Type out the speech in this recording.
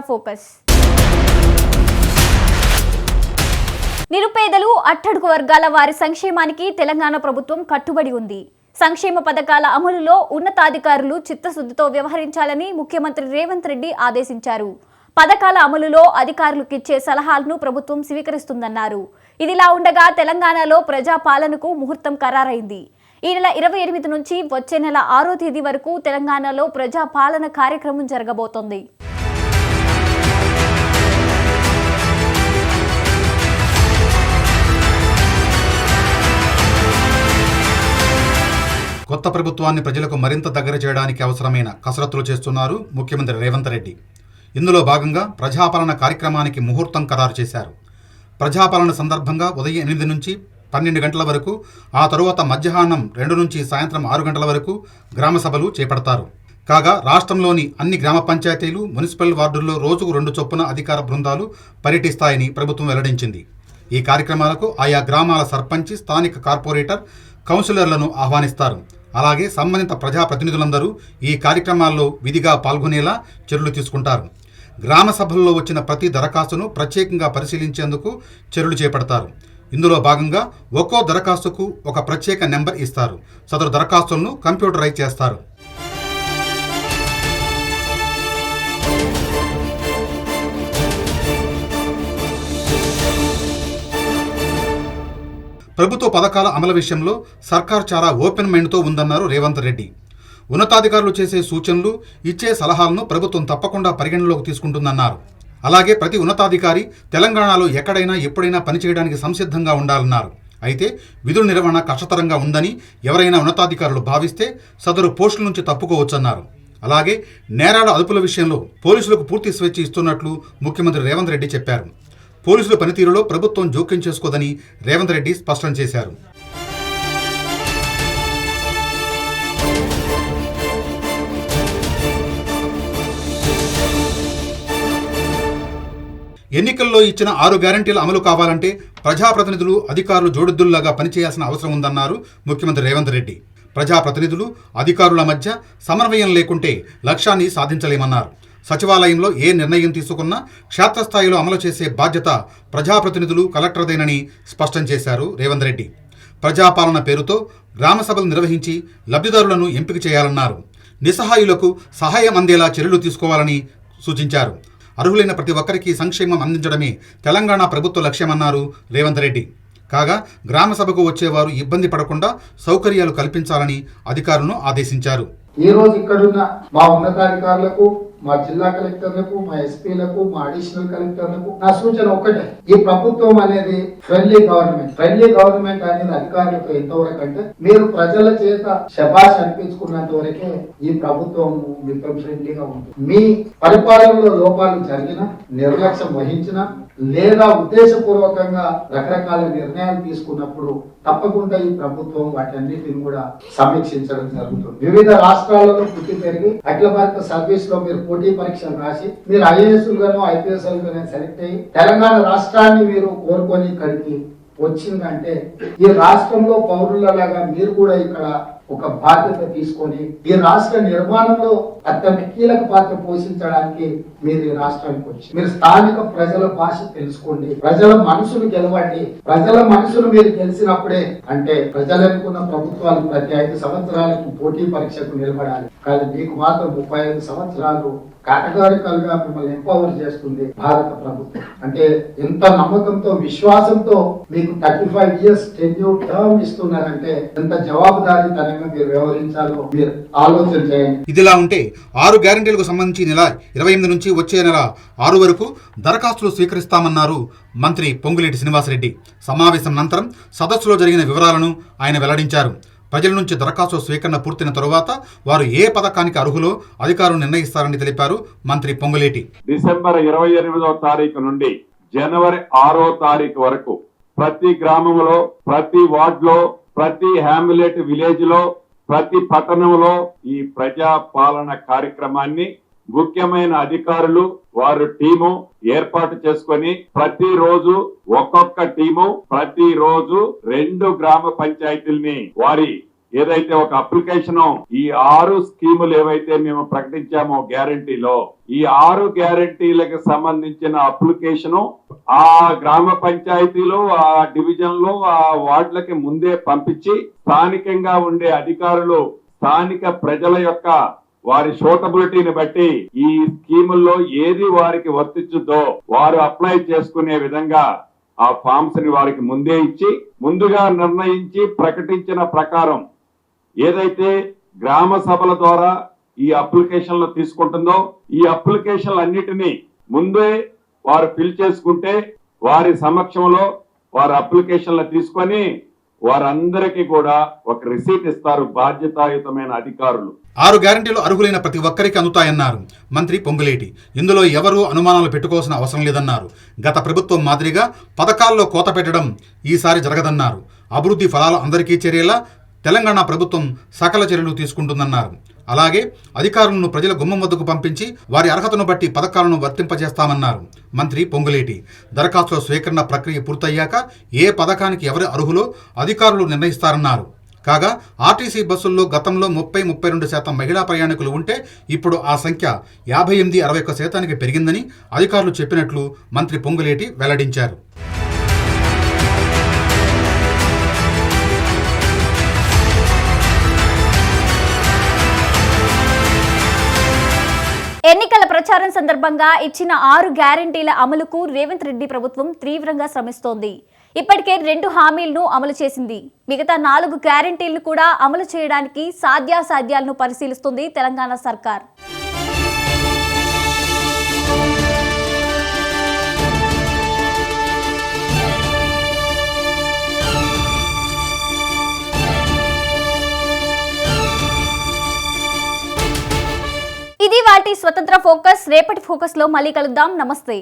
Camera focus. నిరుపేదలు అట్టడుగు వర్గాల వారి సంక్షేమానికి తెలంగాణ ప్రభుత్వం కట్టుబడి ఉంది. సంక్షేమ పథకాల అమలులో ఉన్నతాధికారులు చిత్తశుద్ధితో వ్యవహరించాలని ముఖ్యమంత్రి రేవంత్ రెడ్డి ఆదేశించారు. పథకాల అమలులో అధికారులకు ఇచ్చే సలహాలను ప్రభుత్వం స్వీకరిస్తుందన్నారు. ఇదిలా ఉండగా తెలంగాణలో ప్రజా పాలనకు ముహూర్తం ఖరారైంది. ఈ నెల ఇరవై ఎనిమిది నుంచి వచ్చే నెల ఆరో తేదీ వరకు తెలంగాణలో ప్రజా పాలన కార్యక్రమం జరగబోతోంది. కొత్త ప్రభుత్వాన్ని ప్రజలకు మరింత దగ్గర చేయడానికి అవసరమైన కసరత్తులు చేస్తున్నారు ముఖ్యమంత్రి రేవంత్ రెడ్డి. ఇందులో భాగంగా ప్రజాపాలన కార్యక్రమానికి ముహూర్తం ఖరారు చేశారు. ప్రజాపాలన సందర్భంగా ఉదయం ఎనిమిది నుంచి పన్నెండు గంటల వరకు ఆ తరువాత మధ్యాహ్నం రెండు నుంచి సాయంత్రం ఆరు గంటల వరకు గ్రామ సభలు చేపడతారు. కాగా రాష్ట్రంలోని అన్ని గ్రామ పంచాయతీలు మున్సిపల్ వార్డుల్లో రోజుకు రెండు చొప్పున అధికార బృందాలు పర్యటిస్తాయని ప్రభుత్వం వెల్లడించింది. ఈ కార్యక్రమాలకు ఆయా గ్రామాల సర్పంచి స్థానిక కార్పొరేటర్ కౌన్సిలర్లను ఆహ్వానిస్తారు. అలాగే సంబంధిత ప్రజాప్రతినిధులందరూ ఈ కార్యక్రమాల్లో విధిగా పాల్గొనేలా చర్యలు తీసుకుంటారు. గ్రామ సభల్లో వచ్చిన ప్రతి దరఖాస్తును ప్రత్యేకంగా పరిశీలించేందుకు చర్యలు చేపడతారు. ఇందులో భాగంగా ఒక్కో దరఖాస్తుకు ఒక ప్రత్యేక నెంబర్ ఇస్తారు. సదరు దరఖాస్తులను కంప్యూటరైజ్ చేస్తారు. ప్రభుత్వ పథకాల అమలు విషయంలో సర్కార్ చాలా ఓపెన్ మైండ్తో ఉందన్నారు రేవంత్ రెడ్డి. ఉన్నతాధికారులు చేసే సూచనలు ఇచ్చే సలహాలను ప్రభుత్వం తప్పకుండా పరిగణనలోకి తీసుకుంటుందన్నారు. అలాగే ప్రతి ఉన్నతాధికారి తెలంగాణలో ఎక్కడైనా ఎప్పుడైనా పనిచేయడానికి సంసిద్ధంగా ఉండాలన్నారు. అయితే విధుల నిర్వహణ కష్టతరంగా ఉందని ఎవరైనా ఉన్నతాధికారులు భావిస్తే సదరు పోస్టుల నుంచి తప్పుకోవచ్చన్నారు. అలాగే నేరాల అదుపుల విషయంలో పోలీసులకు పూర్తి స్వేచ్ఛ ఇస్తున్నట్లు ముఖ్యమంత్రి రేవంత్ రెడ్డి చెప్పారు. పోలీసుల పనితీరులో ప్రభుత్వం జోక్యం చేసుకోదని రేవంత్ రెడ్డి స్పష్టం చేశారు. ఎన్నికల్లో ఇచ్చిన ఆరు గ్యారంటీల అమలు కావాలంటే ప్రజాప్రతినిధులు అధికారులు జోడెద్దుల్లాగా పనిచేయాల్సిన అవసరం ఉందన్నారు ముఖ్యమంత్రి రేవంత్ రెడ్డి. ప్రజాప్రతినిధులు అధికారుల మధ్య సమన్వయం లేకుంటే లక్ష్యాన్ని సాధించలేమన్నారు. సచివాలయంలో ఏ నిర్ణయం తీసుకున్నా క్షేత్రస్థాయిలో అమలు చేసే బాధ్యత ప్రజాప్రతినిధులు కలెక్టర్దేనని స్పష్టం చేశారు రేవంత్ రెడ్డి. ప్రజాపాలన పేరుతో గ్రామ సభలు నిర్వహించి లబ్ధిదారులను ఎంపిక చేయాలన్నారు. నిస్సహాయులకు సహాయం అందేలా చర్యలు తీసుకోవాలని సూచించారు. అర్హులైన ప్రతి ఒక్కరికి సంక్షేమం అందించడమే తెలంగాణ ప్రభుత్వ లక్ష్యమన్నారు రేవంత్ రెడ్డి. కాగా గ్రామ సభకు వచ్చేవారు ఇబ్బంది పడకుండా సౌకర్యాలు కల్పించాలని అధికారులను ఆదేశించారు. ఈ రోజు ఇక్కడున్న మా ఉన్నతాధికారులకు మా జిల్లా కలెక్టర్లకు మా ఎస్పీలకు మా అడిషనల్ కలెక్టర్లకు నా సూచన ఒకటే ఈ ప్రభుత్వం అనేది ఫ్రెండ్లీ గవర్నమెంట్ ఫ్రెండ్లీ గవర్నమెంట్ అనేది అధికారులకు ఎంతవరకు అంటే మీరు ప్రజల చేత శబాష్ అనిపించుకున్నంత వరకే ఈ ప్రభుత్వం మీతో ఫ్రెండ్లీగా ఉంటుంది. మీ పరిపాలనలో లోపాలు జరిగిన నిర్లక్ష్యం వహించిన లేదా ఉద్దేశపూర్వకంగా రకరకాల నిర్ణయాలు తీసుకున్నప్పుడు తప్పకుండా ఈ ప్రభుత్వం వాటన్నిటిని కూడా సమీక్షించడం జరుగుతుంది. వివిధ రాష్ట్రాలలో పుట్టి పెరిగి అఖిల భారత సర్వీస్లో మీరు పోటీ పరీక్షలు రాసి మీరు ఐఏఎస్ గాను ఐపీఎస్ సెలెక్ట్ అయ్యి తెలంగాణ రాష్ట్రాన్ని మీరు కోరుకొని ఇక్కడికి వచ్చిందంటే ఈ రాష్ట్రంలో పౌరులలాగా మీరు కూడా ఇక్కడ ఒక బాధ్యత తీసుకొని ఈ రాష్ట్ర నిర్మాణంలో అత్యంత కీలక పాత్ర పోషించడానికి మీరు ఈ రాష్ట్రానికి వచ్చి మీరు స్థానిక ప్రజల భాష తెలుసుకోండి. ప్రజల మనసును గెలవండి. ప్రజల మనసును మీరు గెలిచినప్పుడే అంటే ప్రజలనుకున్న ప్రభుత్వాలు ప్రతి ఐదు సంవత్సరాలకు పోటీ పరీక్షకు నిలబడాలి. కానీ మీకు మాత్రం ముప్పై ఐదు సంవత్సరాలు కేటగారికల్గా మిమ్మల్ని ఎంపవర్ చేస్తుంది భారత ప్రభుత్వం. అంటే ఎంత నమ్మకంతో విశ్వాసంతో మీకు thirty five years tenure term ఇస్తున్నారంటే ఎంత జవాబుదారీతనంగా వ్యవహరించాలో మీరు ఆలోచన చేయండి. ఇదిలా ఉంటే ఆరు గ్యారంటీలకు సంబంధించి నెల ఇరవై ఎనిమిది నుంచి వచ్చే నెల ఆరు వరకు దరఖాస్తులు స్వీకరిస్తామన్నారు మంత్రి పొంగులేటి శ్రీనివాసరెడ్డి. సమావేశం అనంతరం సదస్సులో జరిగిన వివరాలను ఆయన వెల్లడించారు. ప్రజల నుంచి దరఖాస్తు స్వీకరణ పూర్తయిన తరువాత వారు ఏ పథకానికి అర్హులో అధికారులు నిర్ణయిస్తారని తెలిపారు మంత్రి పొంగులేటి. డిసెంబర్ ఇరవై ఎనిమిదవ తారీఖు నుండి జనవరి ఆరో తారీఖు వరకు ప్రతి గ్రామంలో ప్రతి వార్డ్లో ప్రతి హ్యామిలెట్ విలేజ్లో ప్రతి పట్టణంలో ఈ ప్రజా పాలన కార్యక్రమాన్ని ముఖ్యమైన అధికారులు వారు టీము ఏర్పాటు చేసుకొని ప్రతిరోజు ఒక్కొక్క టీము ప్రతిరోజు రెండు గ్రామ పంచాయతీల్ని వారి ఏదైతే ఒక అప్లికేషన్ ఈ ఆరు స్కీములు ఏవైతే మేము ప్రకటించామో గ్యారంటీలో ఈ ఆరు గ్యారంటీలకు సంబంధించిన అప్లికేషన్ ఆ గ్రామ పంచాయతీలో ఆ డివిజన్లో ఆ వార్డులకి ముందే పంపించి స్థానికంగా ఉండే అధికారులు స్థానిక ప్రజల యొక్క వారి సూటబిలిటీని బట్టి ఈ స్కీముల్లో ఏది వారికి వర్తించుద్దో వారు అప్లై చేసుకునే విధంగా ఆ ఫామ్స్ని వారికి ముందే ఇచ్చి ముందుగా నిర్ణయించి ప్రకటించిన ప్రకారం ఏదైతే గ్రామ సభల ద్వారా ఈ అప్లికేషన్లు తీసుకుంటుందో ఈ అప్లికేషన్లు అన్నిటినీ ముందే వారు ఫిల్ చేసుకుంటే వారి సమక్షంలో వారి అప్లికేషన్లు తీసుకొని వారందరికీ కూడా ఒక రిసీట్ ఇస్తారు బాధ్యతాయుతమైన అధికారులు. ఆరు గ్యారంటీలు అర్హులైన ప్రతి ఒక్కరికి అందుతాయన్నారు మంత్రి పొంగులేటి. ఇందులో ఎవరూ అనుమానాలు పెట్టుకోవాల్సిన అవసరం లేదన్నారు. గత ప్రభుత్వం మాదిరిగా పథకాల్లో కోత పెట్టడం ఈసారి జరగదన్నారు. అభివృద్ధి ఫలాలు అందరికీ చేరేలా తెలంగాణ ప్రభుత్వం సకల చర్యలు తీసుకుంటుందన్నారు. అలాగే అధికారులను ప్రజల గుమ్మం వద్దకు పంపించి వారి అర్హతను బట్టి పథకాలను వర్తింపజేస్తామన్నారు. మంత్రి పొంగులేటి దరఖాస్తుల స్వీకరణ ప్రక్రియ పూర్తయ్యాక ఏ పథకానికి ఎవరు అర్హులో అధికారులు నిర్ణయిస్తారన్నారు. కాగా ఆర్టీసీ బస్సుల్లో గతంలో ముప్పై ముప్పై రెండు శాతం మహిళా ప్రయాణికులు ఉంటే ఇప్పుడు ఆ సంఖ్య యాభై ఎనిమిది అరవై ఒక్క శాతానికి పెరిగిందని అధికారులు చెప్పినట్లు మంత్రి పొంగులేటి వెల్లడించారు. ప్రచారం సందర్భంగా ఇచ్చిన ఆరు గ్యారంటీల అమలుకు రేవంత్ రెడ్డి ప్రభుత్వం తీవ్రంగా శ్రమిస్తోంది. ఇప్పటికే రెండు హామీలను అమలు చేసింది. మిగతా నాలుగు గ్యారంటీలను కూడా అమలు చేయడానికి సాధ్యాసాధ్యాలను పరిశీలిస్తుంది తెలంగాణ సర్కార్. స్వతంత్ర ఫోకస్ రేపటి ఫోకస్లో మళ్ళీ కలుద్దాం. నమస్తే.